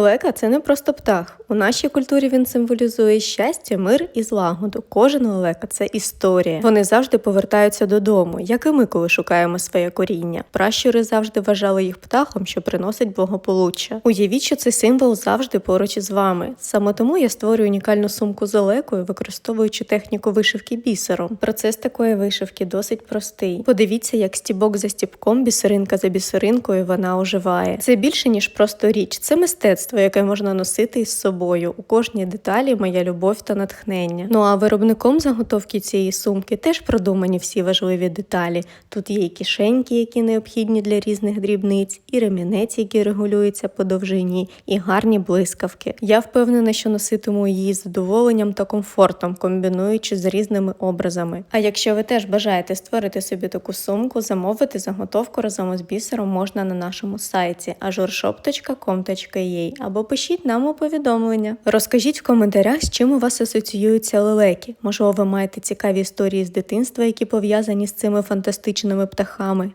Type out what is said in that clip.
Лелека це не просто птах. У нашій культурі він символізує щастя, мир і злагоду. Кожен лелека це історія. Вони завжди повертаються додому, як і ми, коли шукаємо своє коріння. Пращури завжди вважали їх птахом, що приносить благополуччя. Уявіть, що цей символ завжди поруч із вами. Саме тому я створюю унікальну сумку з лелекою, використовуючи техніку вишивки бісером. Процес такої вишивки досить простий. Подивіться, як стібок за стібком, бісеринка за бісеринкою вона оживає. Це більше ніж просто річ, це мистецтво, яке можна носити із собою. У кожній деталі моя любов та натхнення. Ну а виробником заготовки цієї сумки теж продумані всі важливі деталі. Тут є і кишеньки, які необхідні для різних дрібниць, і ремінець, який регулюється по довжині, і гарні блискавки. Я впевнена, що носитиму її з задоволенням та комфортом, комбінуючи з різними образами. А якщо ви теж бажаєте створити собі таку сумку, замовити заготовку разом із бісером можна на нашому сайті ajourshop.com.ua або пишіть нам у повідомлення. Розкажіть в коментарях, з чим у вас асоціюються лелеки. Можливо, ви маєте цікаві історії з дитинства, які пов'язані з цими фантастичними птахами.